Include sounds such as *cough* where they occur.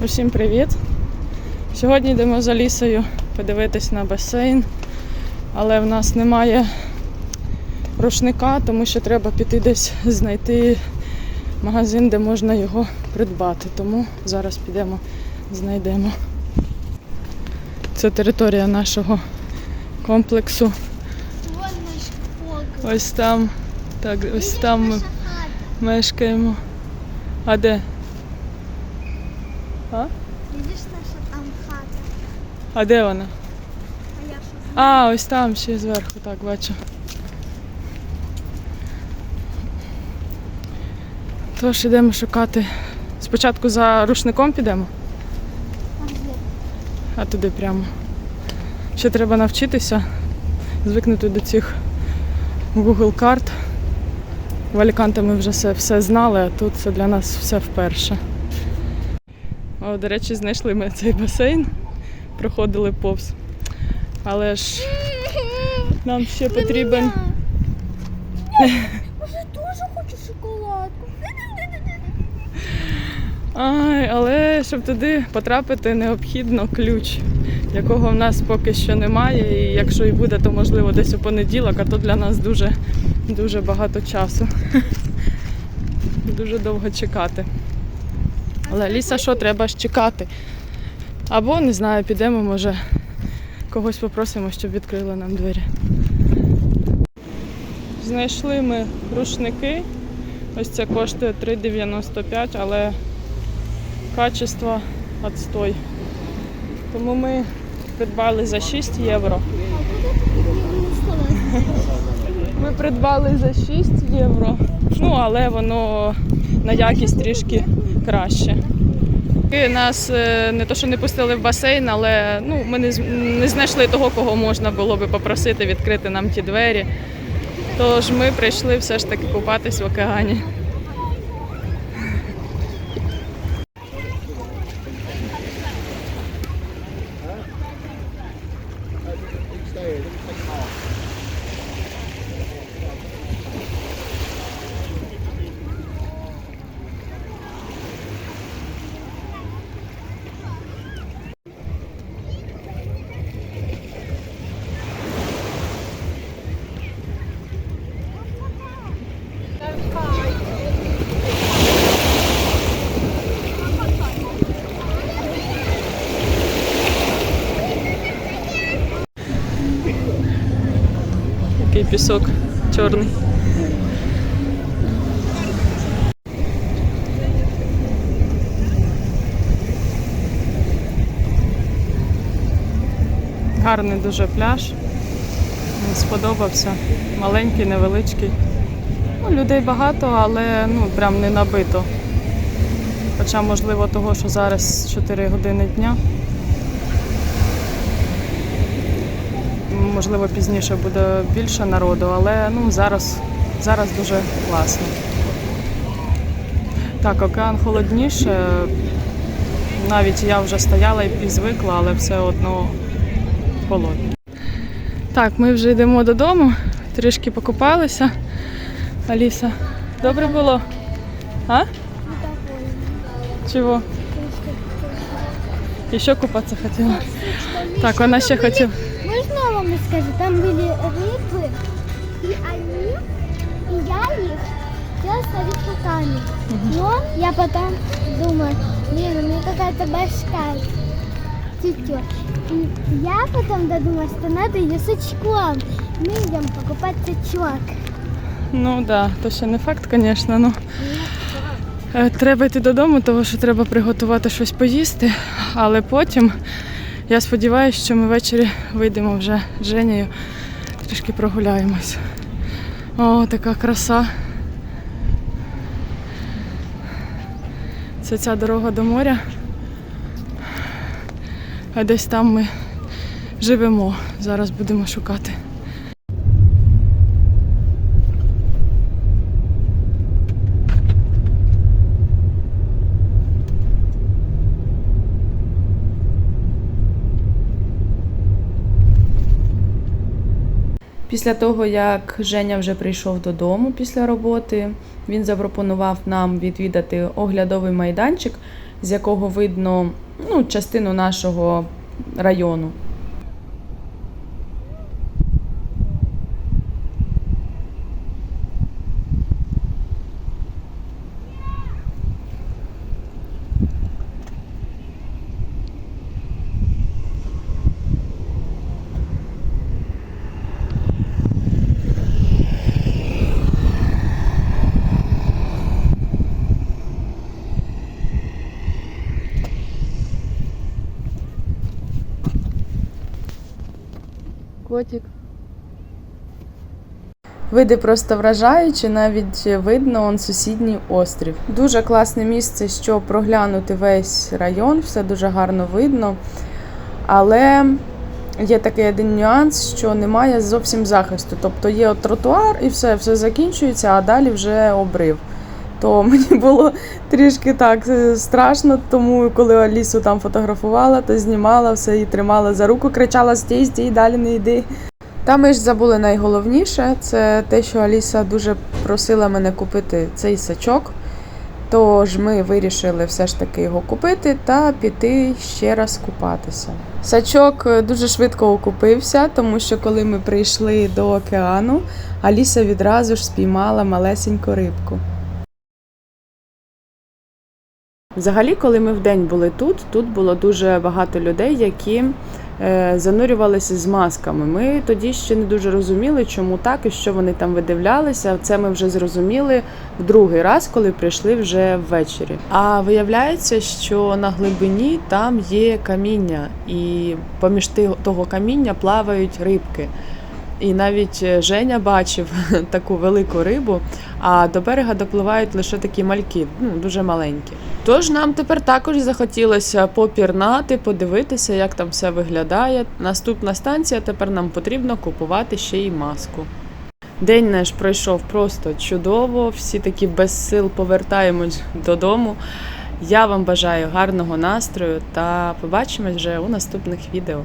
Усім привіт! Сьогодні йдемо за лісою подивитись на басейн, але в нас немає рушника, тому що треба піти десь знайти магазин, де можна його придбати. Тому зараз підемо, знайдемо. Це територія нашого комплексу. Ось там, так, ось там ми мешкаємо. А де? А? Видиш, наша там хата. А де вона? А я що А, ось там ще зверху, так бачу. Тож ідемо шукати. Спочатку за рушником підемо, а туди прямо. Ще треба навчитися звикнути до цих Google карт. В Аліканте ми вже все, все знали, а тут це для нас все вперше. О, до речі, знайшли ми цей басейн, проходили повз. Але ж нам ще потрібен. Може, теж хочу шоколадку. Ай, але щоб туди потрапити, необхідно ключ, якого в нас поки що немає. І якщо і буде, то можливо десь у понеділок, а то для нас дуже, дуже багато часу. *laughs* Дуже довго чекати. Але ліса, що треба ж чекати? Або не знаю, підемо, може, когось попросимо, щоб відкрили нам двері. Знайшли ми рушники. Ось це коштує 3,95, але качество отстой. Тому ми придбали за 6 євро. Ми придбали за 6 євро. Ну, але воно на якість трішки краще. Нас е, не то, що не пустили в басейн, але ну, ми не, не знайшли того, кого можна було би попросити відкрити нам ті двері. Тож ми прийшли все ж таки купатись в океані. Який пісок чорний. Гарний дуже пляж. Сподобався. Маленький, невеличкий. Ну, людей багато, але ну, прям не набито. Хоча, можливо, того, що зараз 4 години дня. Можливо, пізніше буде більше народу, але ну, зараз, зараз дуже класно. Так, океан холодніше. Навіть я вже стояла і звикла, але все одно холодно. Так, ми вже йдемо додому, трішки покупалися. Аліса, добре було? А? Чого? І що купатися хотіла? Так, вона ще хотіла. Можно вам расскажу? Там были рыбы, и они, и я их хотела ставить руками. Но я потом думаю, блин, у меня какая-то башка тетя. И я потом додумалась, что надо ее с очком. Мы идем покупать очок. Ну так, да, то ще не факт, звісно. Ну. Е, Треба йти додому, тому що треба приготувати щось поїсти. Але потім я сподіваюся, що ми ввечері вийдемо вже з Женєю, трішки прогуляємось. О, така краса. Це ця дорога до моря. А десь там ми живемо. Зараз будемо шукати. Після того, як Женя вже прийшов додому після роботи, він запропонував нам відвідати оглядовий майданчик, з якого видно ну, частину нашого району. Котик. Види просто вражаючі, навіть видно он сусідній острів. Дуже класне місце, щоб проглянути весь район, все дуже гарно видно. Але є такий один нюанс, що немає зовсім захисту. Тобто є от тротуар і все, все закінчується, а далі вже обрив. То *laughs* мені було трішки так е, страшно, тому коли Алісу там фотографувала, то знімала все і тримала за руку, кричала стій, стій, далі не йди. Та ми ж забули найголовніше, це те, що Аліса дуже просила мене купити цей сачок. Тож ми вирішили все ж таки його купити та піти ще раз купатися. Сачок е, дуже швидко окупився, тому що коли ми прийшли до океану, Аліса відразу ж спіймала малесеньку рибку. Взагалі, коли ми вдень були тут, тут було дуже багато людей, які е, занурювалися з масками. Ми тоді ще не дуже розуміли, чому так і що вони там видивлялися. Це ми вже зрозуміли в другий раз, коли прийшли вже ввечері. А виявляється, що на глибині там є каміння, і поміж того каміння плавають рибки. І навіть е, Женя бачив *laughs* таку велику рибу, а до берега допливають лише такі мальки, ну дуже маленькі. Тож нам тепер також захотілося попірнати, подивитися, як там все виглядає. Наступна станція тепер нам потрібно купувати ще й маску. День наш пройшов просто чудово, всі такі без сил повертаємось додому. Я вам бажаю гарного настрою та побачимось вже у наступних відео.